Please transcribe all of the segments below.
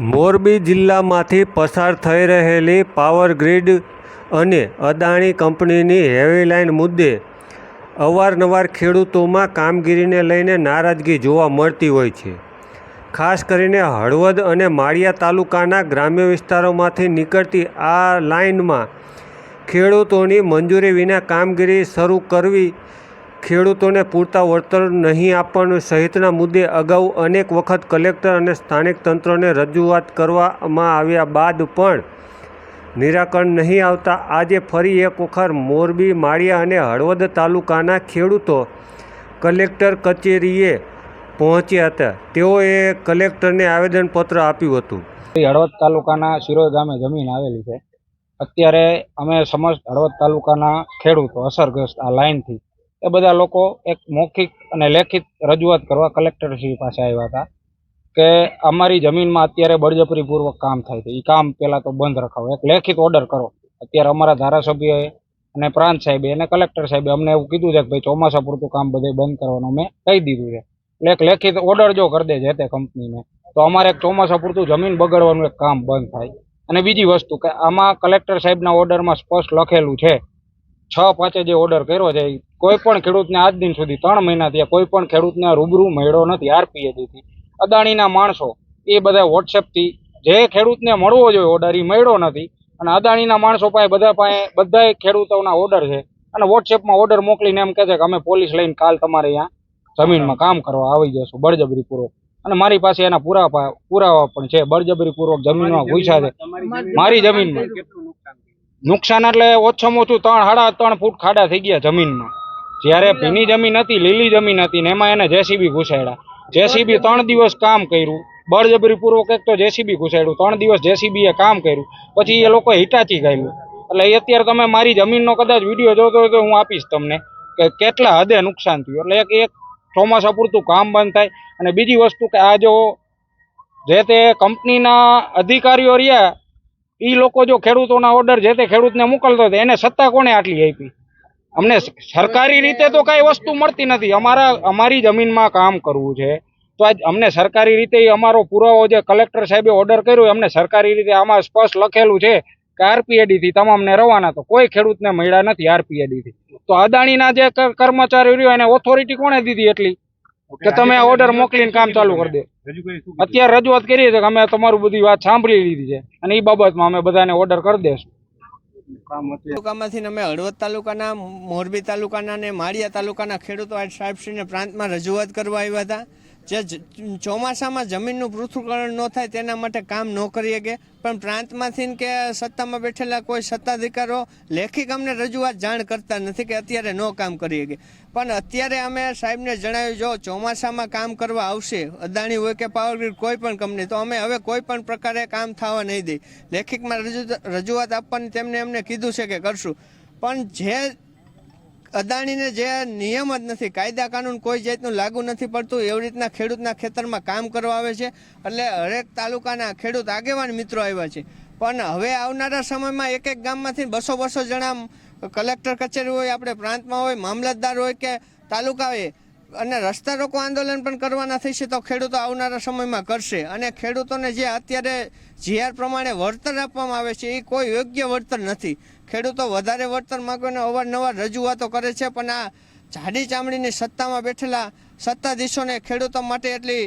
મોરબી જિલ્લામાંથી પસાર થઈ રહેલી પાવર ગ્રીડ અને અદાણી કંપનીની હેવી લાઇન મુદ્દે અવારનવાર ખેડૂતોમાં કામગીરીને લઈને નારાજગી જોવા મળતી હોય છે. ખાસ કરીને હળવદ અને માળિયા તાલુકાના ગ્રામ્ય વિસ્તારોમાંથી નીકળતી આ લાઇનમાં ખેડૂતોની મંજૂરી વિના કામગીરી શરૂ કરવી ખેડૂતોને પૂરતા વળતર નહીં આપવાનું સહિતના મુદ્દે અગાઉ અનેક વખત કલેક્ટર અને સ્થાનિક તંત્રને રજૂઆત કરવામાં આવ્યા બાદ પણ નિરાકરણ નહીં આવતા આજે ફરી એક વખત મોરબી, માળિયા અને હળવદ તાલુકાના ખેડૂતો કલેક્ટર કચેરીએ પહોંચ્યા હતા. તેઓએ કલેક્ટરને આવેદનપત્ર આપ્યું હતું. હળવદ તાલુકાના શિરોય ગામે જમીન આવેલી છે. અત્યારે અમે સમસ્ત હળવદ તાલુકાના ખેડૂતો અસરગ્રસ્ત આ લાઇનથી એ બધા લોકો એક મૌખિક અને લેખિત રજૂઆત કરવા કલેક્ટરશ્રી પાસે આવ્યા હતા કે અમારી જમીનમાં અત્યારે બળજબરીપૂર્વક કામ થાય છે. એ કામ પહેલાં તો બંધ રખાવો. એક લેખિત ઓર્ડર કરો. અત્યારે અમારા ધારાસભ્યએ અને પ્રાંત સાહેબે અને કલેક્ટર સાહેબે અમને એવું કીધું છે કે ભાઈ ચોમાસા પૂરતું કામ બધે બંધ કરવાનું અમે કહી દીધું છે. એટલે એક લેખિત ઓર્ડર જો કરી દે છે તે કંપનીને તો અમારે એક ચોમાસા પૂરતું જમીન બગાડવાનું એક કામ બંધ થાય. અને બીજી વસ્તુ કે આમાં કલેક્ટર સાહેબના ઓર્ડરમાં સ્પષ્ટ લખેલું છે છ પાંચે જે ઓર્ડર કર્યો છે કોઈ પણ ખેડૂતને આજ દિન સુધી ત્રણ મહિના થયા કોઈ પણ ખેડૂતને રૂબરૂ મળ્યો નથી આરપીએથી અદાણીના માણસો એ બધા વોટ્સએપથી જે ખેડૂતને મળવો જોઈએ ઓર્ડર એ મળ્યો નથી. અને અદાણીના માણસો પાસે બધા પાસે બધા ખેડૂતોના ઓર્ડર છે. અને વોટ્સએપમાં ઓર્ડર મોકલીને એમ કહે છે કે અમે પોલીસ લઈને કાલ તમારે અહીંયા જમીનમાં કામ કરવા આવી જશું બળજબરીપૂર્વક. અને મારી પાસે એના પુરાવા પુરાવા પણ છે બળજબરીપૂર્વક જમીનમાં ઘૂસ્યા છે. મારી જમીનમાં. નુકસાન એટલે ઓછામાં ઓછું ત્રણ સાડા ત્રણ ફૂટ ખાડા થઈ ગયા જમીનમાં. જ્યારે ભીની જમીન હતી લીલી જમીન હતી ને એમાં એને જેસીબી ઘુસાડ્યા. જેસીબી ત્રણ દિવસ કામ કર્યું. બળજબરીપૂર્વક એક તો જેસીબી ઘુસાડ્યું. ત્રણ દિવસ જેસીબી એ કામ કર્યું. પછી એ લોકો હિટાચી ગયેલું. એટલે એ અત્યારે તમે મારી જમીનનો કદાચ વીડિયો જોતો હોય તો હું આપીશ તમને કે કેટલા હદે નુકસાન થયું. એટલે એક એક ચોમાસા પૂરતું કામ બંધ થાય. અને બીજી વસ્તુ કે આ જો જે તે કંપનીના અધિકારીઓ રહ્યા એ લોકો જો ખેડૂતોના ઓર્ડર જે તે ખેડૂતને મોકલતો હતો, એને સત્તા કોણે આટલી આપી? અમને સરકારી રીતે તો કાંઈ વસ્તુ મળતી નથી. અમારા, અમારી જમીનમાં કામ કરવું છે. તો આજ અમને સરકારી રીતે અમારો પુરાવો જે કલેક્ટર સાહેબે ઓર્ડર કર્યો અમને સરકારી રીતે આમાં સ્પષ્ટ લખેલું છે કે આરપીએડીથી તમામને રવાના તો કોઈ ખેડૂતને મળ્યા નથી આરપીએડીથી. તો અદાણીના જે કર્મચારીઓ એને ઓથોરિટી કોણે દીધી એટલી? કે તમે ઓર્ડર મોકલીને કામ ચાલુ કરી દે. અત્યારે રજૂઆત કરીએ છીએ કે અમે તમારું બધી વાત સાંભળી લીધી છે અને એ બાબતમાં અમે બધાને ઓર્ડર કરી દેશું. તાલુકામાંથી અમે હળવદ તાલુકાના મોરબી તાલુકાના અને માળિયા તાલુકાના ખેડૂતો આજ સાહેબશ્રીને પ્રાંતમાં રજૂઆત કરવા આવ્યા હતા. જે ચોમાસામાં જમીનનું પૃથ્થકરણ ન થાય તેના માટે કામ ન કરી શકે. પણ પ્રાંતમાંથી કે સત્તામાં બેઠેલા કોઈ સત્તાધિકારો લેખિક અમને રજૂઆત જાણ કરતા નથી કે અત્યારે ન કામ કરી શકે. પણ અત્યારે અમે સાહેબને જણાવ્યું, જો ચોમાસામાં કામ કરવા આવશે, અદાણી હોય કે પાવરગ્રીડ કોઈ પણ કંપની, તો અમે હવે કોઈ પણ પ્રકારે કામ થવા નહીં દઈ લેખિકમાં રજૂ- રજૂઆત આપવાની તેમને એમને કીધું છે કે કરશું. પણ જે અદાણીને જે નિયમ જ નથી, કાયદા કાનૂન કોઈ જાતનું લાગુ નથી પડતું, એવી રીતના ખેડૂતના ખેતરમાં કામ કરવા આવે છે. એટલે હરેક તાલુકાના ખેડૂત આગેવાન મિત્રો આવ્યા છે. પણ હવે આવનારા સમયમાં એક એક ગામમાંથી બસો બસો જણા કલેક્ટર કચેરી હોય, આપણે પ્રાંતમાં હોય, મામલતદાર હોય કે તાલુકા હોય અને રસ્તા રોકો આંદોલન પણ કરવાના થશે તો ખેડૂતો આવનારા સમયમાં કરશે. અને ખેડૂતોને જે અત્યારે જીઆર પ્રમાણે વળતર આપવામાં આવે છે, એ કોઈ યોગ્ય વળતર નથી. ખેડૂતો વધારે વળતર માગીને અવારનવાર રજૂઆતો કરે છે, પણ આ જાડી ચામડીની સત્તામાં બેઠેલા સત્તાધીશોને ખેડૂતો માટે એટલી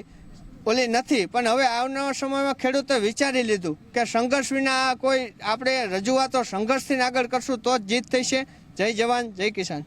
ઓલી નથી. પણ હવે આવનારા સમયમાં ખેડૂતે વિચારી લીધું કે સંઘર્ષ વિના કોઈ, આપણે રજૂઆતો સંઘર્ષથી આગળ કરશું તો જ જીત થશે જય જવાન, જય કિસાન.